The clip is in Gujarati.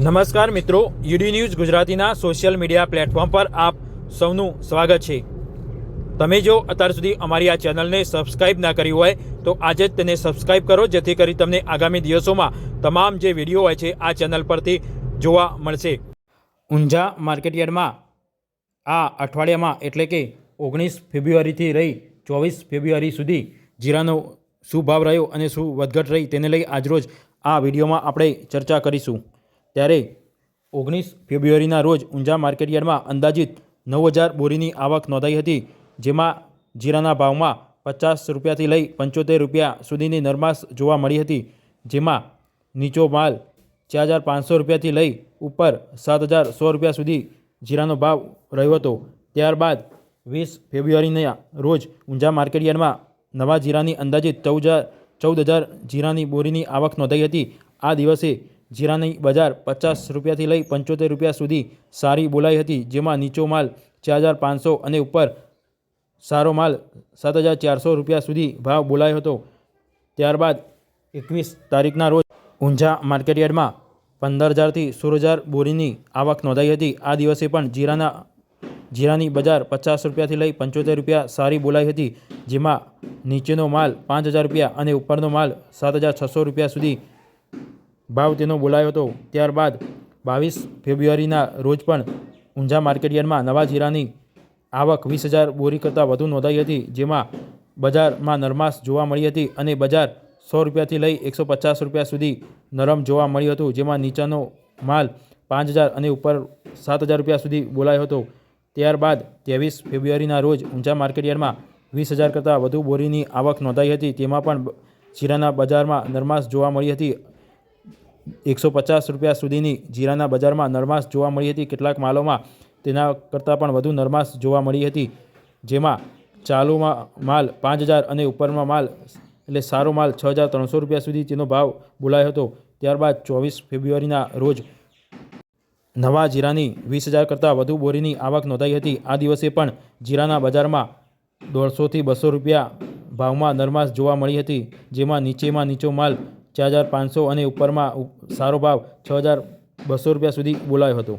નમસ્કાર મિત્રો યુડી ન્યૂઝ ગુજરાતીના સોશિયલ મીડિયા પ્લેટફોર્મ પર આપ સૌનું સ્વાગત છે. તમે જો અત્યાર સુધી અમારી આ ચેનલને સબસ્ક્રાઇબ ના કરી હોય, તો આજે જ તેને સબસ્ક્રાઇબ કરો, જેથી કરી તમને આગામી દિવસોમાં તમામ જે વીડિયો હોય છે, આ ચેનલ પરથી જોવા મળશે. ઊંઝા માર્કેટયાર્ડમાં આ અઠવાડિયામાં એટલે કે ઓગણીસ ફેબ્રુઆરીથી રહી ચોવીસ ફેબ્રુઆરી સુધી જીરાનો શું ભાવ રહ્યો અને શું વધઘટ રહી, તેને લઈ આજરોજ આ વિડીયોમાં આપણે ચર્ચા કરીશું. ત્યારે ઓગણીસ ફેબ્રુઆરીના રોજ ઊંઝા માર્કેટયાર્ડમાં અંદાજિત નવ હજાર બોરીની આવક નોંધાઈ હતી, જેમાં જીરાના ભાવમાં પચાસ રૂપિયાથી લઈ પંચોતેર રૂપિયા સુધીની નરમાશ જોવા મળી હતી, જેમાં નીચો માલ ચાર હજાર પાંચસો રૂપિયાથી લઈ ઉપર સાત હજાર સો રૂપિયા સુધી જીરાનો ભાવ રહ્યો હતો. ત્યારબાદ વીસ ફેબ્રુઆરીના રોજ ઊંઝા માર્કેટયાર્ડમાં નવા જીરાની અંદાજિત ચૌદ હજાર ચૌદ હજાર જીરાની બોરીની આવક નોંધાઈ હતી. આ દિવસે જીરાની બજાર પચાસ રૂપિયાથી લઈ પંચોતેર રૂપિયા સુધી સારી બોલાઈ હતી, જેમાં નીચો માલ ચાર હજાર પાંચસો અને ઉપર સારો માલ સાત હજાર ચારસો રૂપિયા સુધી ભાવ બોલાયો હતો. ત્યારબાદ એકવીસ તારીખના રોજ ઊંઝા માર્કેટયાર્ડમાં પંદર હજારથી સોળ હજાર બોરીની આવક નોંધાઈ હતી. આ દિવસે પણ જીરાના જીરાની બજાર પચાસ રૂપિયાથી લઈ પંચોતેર રૂપિયા સારી બોલાઈ હતી, જેમાં નીચેનો માલ પાંચ હજાર રૂપિયા અને ઉપરનો માલ સાત હજાર છસો રૂપિયા સુધી ભાવ તેનો બોલાયો હતો. ત્યારબાદ બાવીસ ફેબ્રુઆરીના રોજ પણ ઊંઝા માર્કેટયાર્ડમાં નવા જીરાની આવક વીસ હજાર બોરી કરતાં વધુ નોંધાઈ હતી, જેમાં બજારમાં નરમાશ જોવા મળી હતી અને બજાર સો રૂપિયાથી લઈ એકસો પચાસ રૂપિયા સુધી નરમ જોવા મળ્યું હતું, જેમાં નીચાનો માલ પાંચ હજાર અને ઉપર સાત હજાર રૂપિયા સુધી બોલાયો હતો. ત્યારબાદ ત્રેવીસ ફેબ્રુઆરીના રોજ ઊંઝા માર્કેટયાર્ડમાં વીસ હજાર કરતાં વધુ બોરીની આવક નોંધાઈ હતી, તેમાં પણ જીરાના બજારમાં નરમાશ જોવા મળી હતી એકસો પચાસ રૂપિયા સુધીની જીરાના બજારમાં નરમાશ જોવા મળી હતી. કેટલાક માલોમાં તેના કરતાં પણ વધુ નરમાશ જોવા મળી હતી. જેમાં ચાલુમાં માલ પાંચ હજાર અને ઉપરમાં માલ, એટલે સારો માલ છ હજાર ત્રણસો રૂપિયા સુધી તેનો ભાવ બોલાયો હતો. ત્યારબાદ ચોવીસ ફેબ્રુઆરીના રોજ નવા જીરાની વીસ હજાર કરતાં વધુ બોરીની આવક નોંધાઈ હતી. આ દિવસે પણ જીરાના બજારમાં દોઢસોથી બસો રૂપિયા ભાવમાં નરમાશ જોવા મળી હતી. જેમાં નીચેમાં નીચો માલ ચાર હજાર પાંચસો અને ઉપરમાં સારો ભાવ છ હજાર બસો રૂપિયા સુધી બોલાયો હતો.